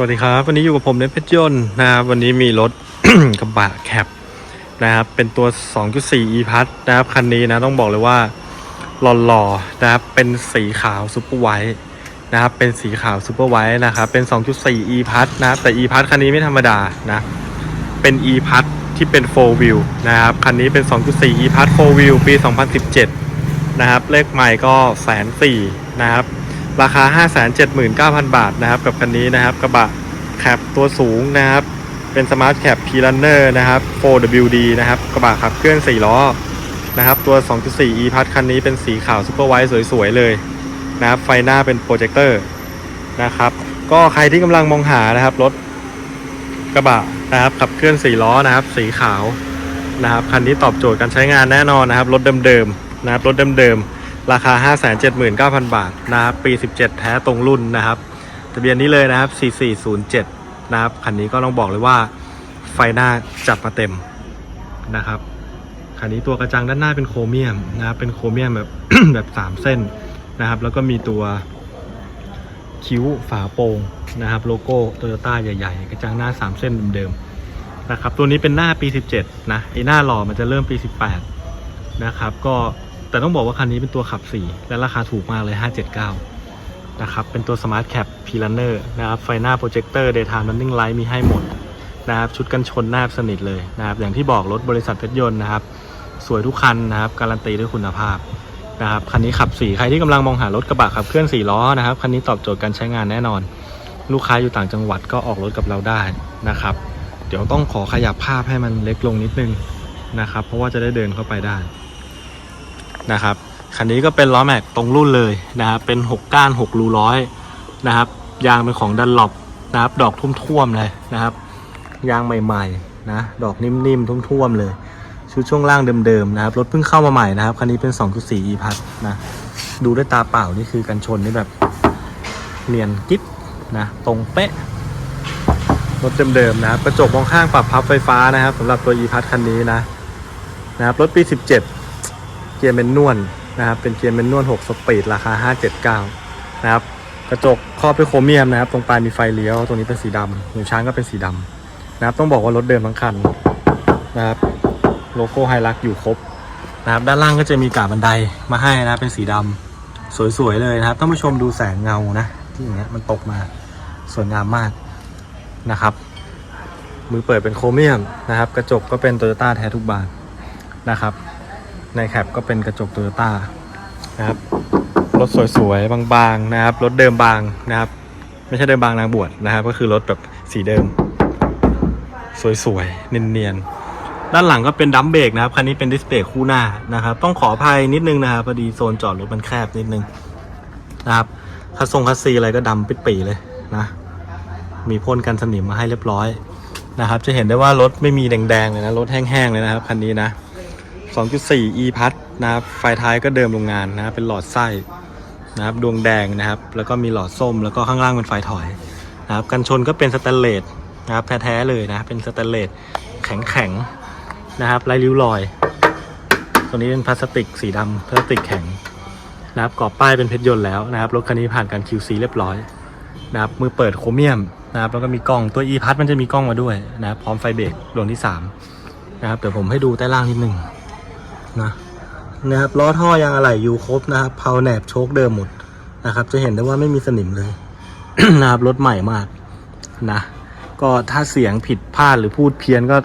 วัสดีครับ วันนี้อยู่กับผมในเพชรยนต์นะครับวันนี้มีรถ กระบะแคปนะครับเป็นตัว 2.4 e p a s นะครับคันนี้นะต้องบอกเลยว่าหล่อๆนะครับเป็นสีขาวซูเปอร์ไวท์นะครับเป็นสีขาวซูเปอร์ไวท์นะครับเป็น 2.4 e p a s นะครับแต่ e p a s คันนี้ไม่ธรรมดานะเป็น e p a s ที่เป็น 4 wheel นะครับคันนี้เป็น 2.4 e p a s 4 wheel ปี 2017 นะครับเลขใหม่ก็แสนสี่นะครับ ราคา 579,000 บาทนะครับ กับคันนี้นะครับ กระบะแคปตัวสูงนะครับ เป็นสมาร์ทแคป p Runner นะครับ 4WD นะครับ กระบะขับเคลื่อน 4 ล้อนะครับ ตัว 2.4 e พัดคันนี้เป็นสีขาวซูเปอร์ไวท์สวยๆ เลยนะครับ ไฟหน้าเป็นโปรเจคเตอร์นะครับ ก็ใครที่กำลังมองหานะครับรถกระบะนะครับขับเคลื่อน 4 ล้อนะครับ สีขาวนะครับคันนี้ตอบโจทย์การใช้งานแน่นอนนะครับรถเดิมๆนะครับรถเดิมๆ ราคา 579,000 บาทนะครับ ปี 17 แท้ตรงรุ่นนะครับทะเบียนนี้เลยนะครับ 4407 นะครับ คันนี้ก็ต้องบอกเลยว่าไฟหน้าจัดมาเต็มนะครับ คันนี้ตัวกระจังด้านหน้าเป็นโครเมียมนะครับ เป็นโครเมียมแบบ แบบ 3 เส้นนะครับ แล้วก็มีตัวคิ้วฝาโปร่งนะครับ โลโก้โตโยต้าใหญ่ๆ กระจังหน้า 3 เส้นเดิมๆนะครับ ตัวนี้เป็นหน้าปี 17 นะ ไอหน้าหล่อมันจะเริ่มปี 18 นะครับ ก็ แต่ต้องบอกว่าคันนี้เป็นตัวขับ 4 และราคาถูกมากเลย 579 นะครับ เป็นตัว Smart Cap p l a n n e r นะครับ ไฟหน้าโปรเจคเตอร์ Daytime Running Light มีให้หมดนะครับ ชุดกันชนหน้าสนิทเลยนะครับ อย่างที่บอกรถบริษัทเพชรยนต์นะครับ สวยทุกคันนะครับ การันตีด้วยคุณภาพนะครับ คันนี้ขับ 4 ใครที่กำลังมองหารถกระบะขับเคลื่อน 4 ล้อนะครับ คันนี้ตอบโจทย์การใช้งานแน่นอน ลูกค้าอยู่ต่างจังหวัดก็ออกรถกับเราได้นะครับ เดี๋ยวต้องขอขยับภาพให้มันเล็กลงนิดนึงนะครับ เพราะว่าจะได้เดินเข้าไปได้ นะครับคันนี้ก็เป็นล้อแม็กตรงรุ่นเลยนะครับเป็น 6 ก้าน 6 รูร้อยนะครับยางเป็นของดันหลบนะครับดอกทุ่วมๆเลยนะครับ ยางใหม่ๆนะดอกนิ่มๆทุ่วมๆเลย ชุดช่วงล่างเดิมๆนะครับรถเพิ่งเข้ามาใหม่นะครับคันนี้เป็น 2.4 e พัดนะดูด้วยตาเปล่านี่คือกันชนนี่แบบเนียนกิ๊บนะตรงเป๊ะรถเดิมๆนะครับกระจกมองข้างปรับพับไฟฟ้านะครับสำหรับตัว e พัดคันนี้นะนะครับรถปี 17 เกียร์เมนนวลนะครับ เป็นเกียร์เมนนวล6สปีดราคา 579 นะครับ กระจกครอบด้วยโครเมียมนะครับ ตรงปลายมีไฟเลี้ยว ตรงนี้เป็นสีดำหูช้างก็เป็นสีดำนะครับ ต้องบอกว่ารถเดิมทั้งคันนะครับ โลโก้ไฮรักอยู่ครบนะครับ ด้านล่างก็จะมีกาบบันไดมาให้นะ เป็นสีดำสวยๆเลยนะครับ ท่านผู้ชมดูแสงเงานะ ที่อย่างเงี้ยมันตกมาสวยงามมากนะครับ มือเปิดเป็นโครเมียมนะครับ กระจกก็เป็นโตโยต้าแท้ทุกบานนะครับ ในแคปก็เป็นกระจกโตโยต้านะครับ รถสวยๆ บางๆนะครับ รถเดิมบางนะครับ ไม่ใช่เดิมบางนางบวชนะครับ ก็คือรถแบบสีเดิม สวยๆ เนียนๆ ด้านหลังก็เป็นดัมเบรกนะครับ คันนี้เป็นดิสเบรกคู่หน้านะครับ ต้องขออภัยนิดนึงนะครับพอดีโซนจอดรถมันแคบนิดนึงนะครับคัสซงคัสซีอะไรก็ดำปิดปีเลยนะ มีพ่นกันสนิมมาให้เรียบร้อยนะครับ จะเห็นได้ว่ารถไม่มีแดงๆเลยนะ รถแห้งๆเลยนะครับคันนี้นะ 2.4 e พัดนะครับ ไฟท้ายก็เดิมโรงงานนะครับ เป็นหลอดไส้นะครับ ดวงแดงนะครับ แล้วก็มีหลอดส้ม แล้วก็ข้างล่างเป็นไฟถอยนะครับ กันชนก็เป็นสแตนเลสนะครับ แท้ๆเลยนะ เป็นสแตนเลสแข็งๆนะครับไร้ริ้วรอย ตัวนี้เป็นพลาสติกสีดำพลาสติกแข็งนะครับกรอบป้ายเป็นเพชรยนต์แล้วนะครับ รถคันนี้ผ่านการ QC เรียบร้อยนะครับมือเปิดโครเมียมนะครับแล้วก็มีกล้องตัว e พัดมันจะมีกล้องมาด้วยนะครับพร้อมไฟเบรกดวงที่สามนะครับเดี๋ยวผมให้ดูใต้ล่างนิดนึง นะนะครับล้อท่อยางอะไหล่อยู่ครบนะครับเพาแหนบโชคเดิมหมดนะครับ จะเห็นได้ว่าไม่มีสนิมเลยนะครับรถใหม่มากนะก็ถ้าเสียงผิดพลาดหรือพูดเพี้ยนก็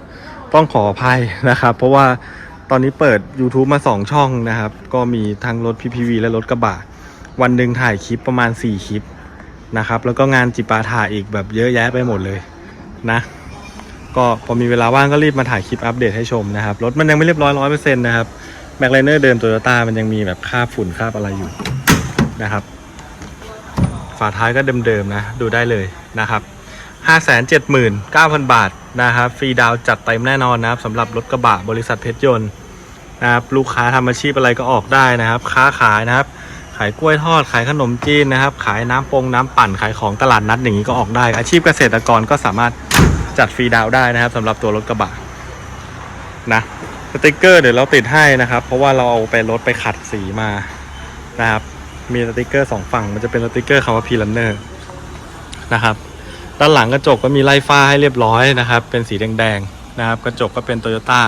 ต้องขออภัยนะครับ เพราะว่าตอนนี้เปิด YouTube มา 2 ช่องนะครับ ก็มีทั้งรถ PPV และรถกระบะ วันหนึ่งถ่ายคลิปประมาณ 4 คลิปนะครับ แล้วก็งานจิปาถาอีกแบบเยอะแยะไปหมดเลยนะ ก็พอมีเวลาว่างก็รีบมาถ่ายคลิปอัปเดตให้ชมนะครับ รถมันยังไม่เรียบร้อยร้อยเปอร์เซ็นต์นะครับแม็กไลเนอร์เดิมโตโยต้ามันยังมีแบบคราบฝุ่นคราบอะไรอยู่นะครับ ฝาท้ายก็เดิมๆนะ ดูได้เลยนะครับ579,000 บาทนะครับฟรีดาวจัดเต็มแน่นอนนะครับสำหรับรถกระบะบริษัทเพชรยนต์นะครับลูกค้าทำอาชีพอะไรก็ออกได้นะครับ ค้าขายนะครับ ขายกล้วยทอด ขายขนมจีนนะครับ ขายน้ำปงน้ำปั่นขายของตลาดนัดอย่างนี้ก็ออกได้ อาชีพเกษตรกรก็สามารถ จัดฟรีดาวได้นะครับสำหรับตัวรถกระบะนะสติกเกอร์เดี๋ยวเราติดให้นะครับ เพราะว่าเราเอาไปรถไปขัดสีมานะครับ มีสติกเกอร์สองฝั่งมันจะเป็นสติกเกอร์คำว่าพีลันเนอร์นะครับด้านหลังกระจกก็มีไล่ฟ้าให้เรียบร้อยนะครับ เป็นสีแดงๆนะครับ กระจกก็เป็นโตโยต้า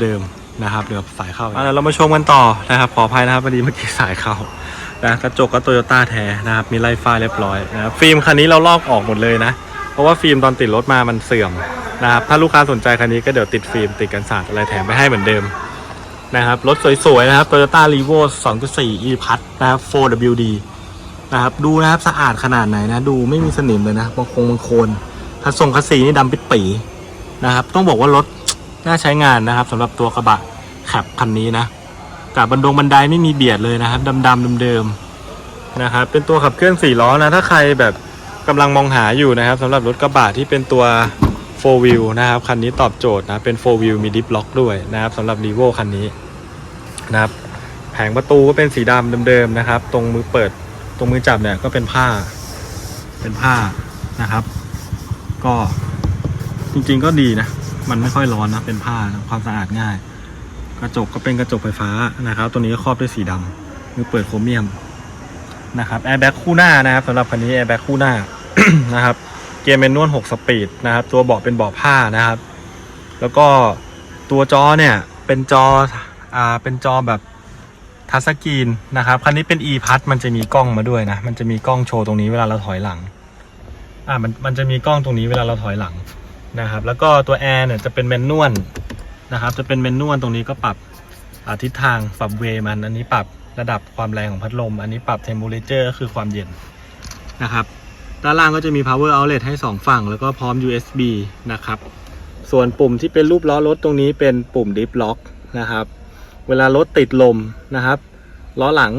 เดิมๆนะครับเดี๋ยวสายเข้าอะเดี๋ยวเรามาชมกันต่อนะครับ ขออภัยนะครับพอดีเมื่อกี้สายเข้านะกระจกก็โตโยต้าแท้นะครับ มีไล่ฟ้าเรียบร้อยนะครับฟิล์มคันนี้เราลอกออกหมดเลยนะ เพราะว่าฟิล์มตอนติดรถมามันเสื่อมนะครับ ถ้าลูกค้าสนใจคันนี้ก็เดี๋ยวติดฟิล์มติดกันสาดอะไรแถมไปให้เหมือนเดิมนะครับ รถสวยๆนะครับ Toyota r e v o 2.4 e p a s นะครับ 4WD นะครับ ดูนะครับสะอาดขนาดไหนนะ ดูไม่มีสนิมเลยนะบางคงบางโคนถ้าทรงคัสซีนี่ดำปิดปีนะครับ ต้องบอกว่ารถน่าใช้งานนะครับสำหรับตัวกระบะแคปคันนี้นะกับบันดงบันไดไม่มีเบียดเลยนะครับดำๆเดิมๆนะครับ เป็นตัวขับเคลื่อน4ล้อนะ ถ้าใครแบบ กำลังมองหาอยู่นะครับสำหรับรถกระบะที่เป็นตัว 4 wheel นะครับ คันนี้ตอบโจทย์นะเป็น 4 wheel มีดิฟล็อกด้วยนะครับสำหรับ r e v o คันนี้นะครับแผงประตูก็เป็นสีดำเดิมๆนะครับ ตรงมือเปิดตรงมือจับเนี่ยก็เป็นผ้า เป็นผ้านะครับ ก็จริงๆก็ดีนะ มันไม่ค่อยร้อนนะเป็นผ้านะความสะอาดง่าย กระจกก็เป็นกระจกไฟฟ้านะครับ ตัวนี้ก็ครอบด้วยสีดำมือเปิดโครเมียมนะครับแอร์แบ็กคู่หน้านะครับสำหรับคันนี้แอร์แบ็กคู่หน้า นะครับเกียร์แมนนวล6สปีดนะครับตัวเบาะเป็นเบาะผ้านะครับ แล้วก็ตัวจอเนี่ยเป็นจออ่าเป็นจอแบบทัชสกรีนนะครับคันนี้เป็น e p a s มันจะมีกล้องมาด้วยนะมันจะมีกล้องโชว์ตรงนี้เวลาเราถอยหลังอ่ามันมันจะมีกล้องตรงนี้เวลาเราถอยหลังนะครับ แล้วก็ตัวแอร์เนี่ยจะเป็นแมนนวลนะครับ จะเป็นแมนนวลตรงนี้ก็ปรับทิศทางปรับเวมันอันนี้ปรับระดับความแรงของพัดลม อันนี้ปรับเทม p เ r เจอร์ก็คือความเย็นนะครับ ด้านล่างก็จะมี power outlet ให้ 2 ฝั่ง แล้วก็พร้อม USB นะครับ ส่วนปุ่มที่เป็นรูปล้อรถตรงนี้เป็นปุ่ม Dip Lock นะครับ เวลารถติดลมนะครับ ล้อหลัง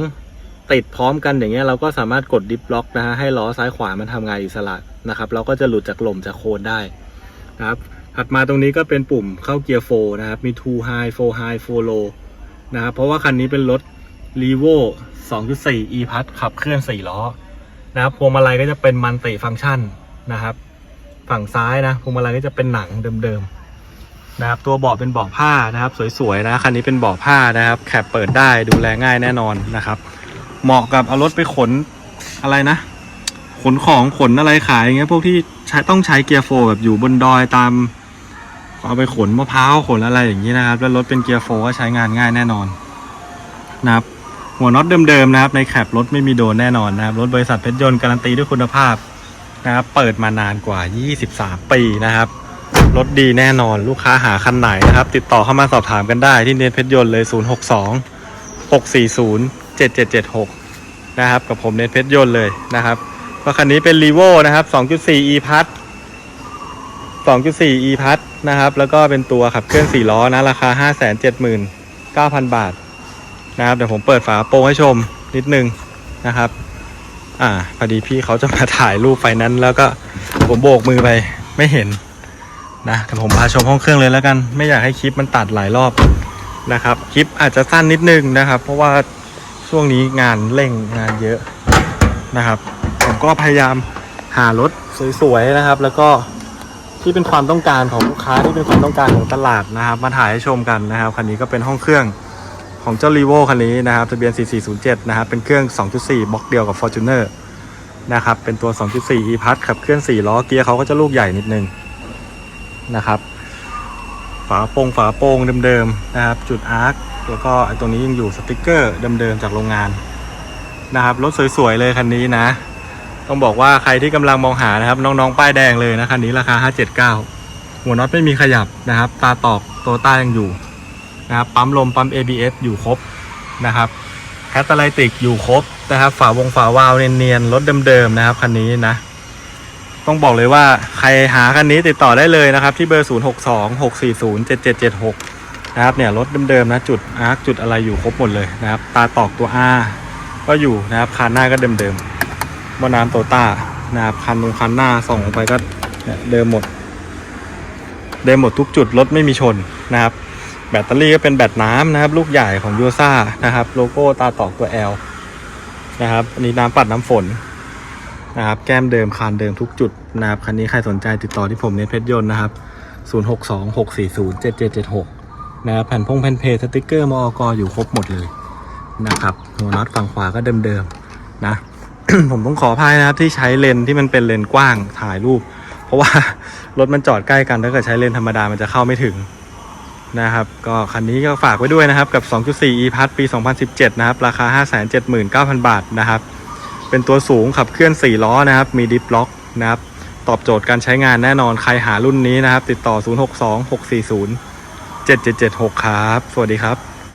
ติดพร้อมกันอย่างเงี้ยเราก็สามารถกด Dip Lock นะฮะให้ล้อซ้ายขวามันทำงานอิสระนะครับ เราก็จะหลุดจากลมจากโคนได้นะครับ ถัดมาตรงนี้ก็เป็นปุ่มเข้าเกียร์โฟนะครับ มี2 high 4 high 4 low นะครับ เพราะว่าคันนี้เป็นรถ r e v o 2.4 e p a s ขับเคลื่อน 4 ล้อ นะครับพวงมาลัยก็จะเป็นมันติฟังก์ชันนะครับ ฝั่งซ้ายนะพวงมาลัยก็จะเป็นหนังเดิมๆนะครับ ตัวเบาะเป็นเบาะผ้านะครับ สวยๆนะคันนี้เป็นเบาะผ้านะครับ แคปเปิดได้ดูแลง่ายแน่นอนนะครับ เหมาะกับเอารถไปขนอะไรนะ ขนของขนอะไรขายอย่างเงี้ยพวกที่ใช้ต้องใช้เกียร์โฟร์แบบอยู่บนดอยตามเอาไปขนมะพร้าวขนอะไรอย่างนี้นะครับ แล้วรถเป็นเกียร์โฟร์ก็ใช้งานง่ายแน่นอนนะครับ หัวน็อตเดิมๆนะครับ ในแคปรถไม่มีโดนแน่นอนนะครับรถบริษัทเพชรยนต์การันตีด้วยคุณภาพนะครับเปิดมานานกว่า 23 ปีนะครับรถดีแน่นอนลูกค้าหาคันไหนนะครับ ติดต่อเข้ามาสอบถามกันได้ที่เน็ตเพชรยนต์เลย 062 640 7776 นะครับ กับผมเน็ตเพชรยนต์เลยนะครับก็คันนี้เป็น r e v o นะครับ 2.4 e p a s 2.4 e p a s นะครับ แล้วก็เป็นตัวขับเคลื่อน 4 ล้อนะ ราคา 579,000 บาท นะครับเดี๋ยวผมเปิดฝาโปรงให้ชมนิดนึงนะครับ อ่าพอดีพี่เขาจะมาถ่ายรูปไฟนั้น แล้วก็ผมโบกมือไปไม่เห็นนะแต่ผมพาชมห้องเครื่องเลยแล้วกัน ไม่อยากให้คลิปมันตัดหลายรอบนะครับ คลิปอาจจะสั้นนิดนึงนะครับ เพราะว่าช่วงนี้งานเร่งงานเยอะนะครับ ผมก็พยายามหารถสวยๆนะครับ แล้วก็ที่เป็นความต้องการของลูกค้าที่เป็นความต้องการของตลาดนะครับ มาถ่ายให้ชมกันนะครับคันนี้ก็เป็นห้องเครื่อง ของเจ้า r ีโวคันนี้นะครับทะเบียน 4407 นะครับ เป็นเครื่อง 2.4 บล็อกเดียวกับ Fortuner นะครับ เป็นตัว 2.4 e p a s ขับเคลื่อน 4 ล้อ เกียร์เขาก็จะลูกใหญ่นิดนึงนะครับ ฝาโปร่งฝาโป่งเดิมๆนะครับ จุดอาร์ค แล้วก็ไอ้ตรงนี้ยังอยู่สติกเกอร์เดิมๆจากโรงงานนะครับ รถสวยๆเลยคันนี้นะ ต้องบอกว่าใครที่กำลังมองหานะครับ น้องๆ ป้ายแดงเลยนะคันนี้ราคา 579 หัวน็อตไม่มีขยับนะครับ ตาตอกโตต้ายังอยู่ นะครับปั๊มลมปั๊ม ABS อยู่ครบนะครับแคตตาไลติกอยู่ครบนะครับ ฝาวงฝาวาล์วเนียนๆรถเดิมๆนะครับคันนี้นะต้องบอกเลยว่าใครหาคันนี้ติดต่อได้เลยนะครับ ที่เบอร์ 0626407776 นะครับเนี่ยรถเดิมๆนะจุดอาร์คจุดอะไรอยู่ครบหมดเลยนะครับ ตาตอกตัว R ก็อยู่นะครับคันหน้าก็เดิมๆหม้อน้ำโตต้านะครับคันตรงคันหน้าส่องลงไปก็เนี่ยเดิมหมด เดิมหมดทุกจุดรถไม่มีชนนะครับ แบตเตอรี่ก็เป็นแบตน้ำนะครับ ลูกใหญ่ของยูซ่านะครับ โลโก้ตาตอกตัว L นะครับอันนี้น้ำปัดน้ำฝนนะครับ แก้มเดิมคานเดิมทุกจุดนะครับคันนี้ใครสนใจติดต่อที่ผมเนทเพชรยนต์นะครับ 0626407776 นะครับแผ่นพงแผ่นเพสติกเกอร์มอกอยู่ครบหมดเลยนะครับหัวน็อตฝั่งขวาก็เดิมๆนะ ผมต้องขออภัยนะครับที่ใช้เลนที่มันเป็นเลนกว้างถ่ายรูป เพราะว่ารถมันจอดใกล้กันถ้าเกิดใช้เลนธรรมดามันจะเข้าไม่ถึง นะครับ ก็คันนี้ก็ฝากไว้ด้วยนะครับ กับ 2.4 e p a s ปี 2017 นะครับ ราคา 579,000 บาทนะครับ เป็นตัวสูงขับเคลื่อน 4 ล้อนะครับ มีดิฟล็อกนะครับ ตอบโจทย์การใช้งานแน่นอนใครหารุ่นนี้นะครับ ติดต่อ 062 640 7776 ครับ สวัสดีครับ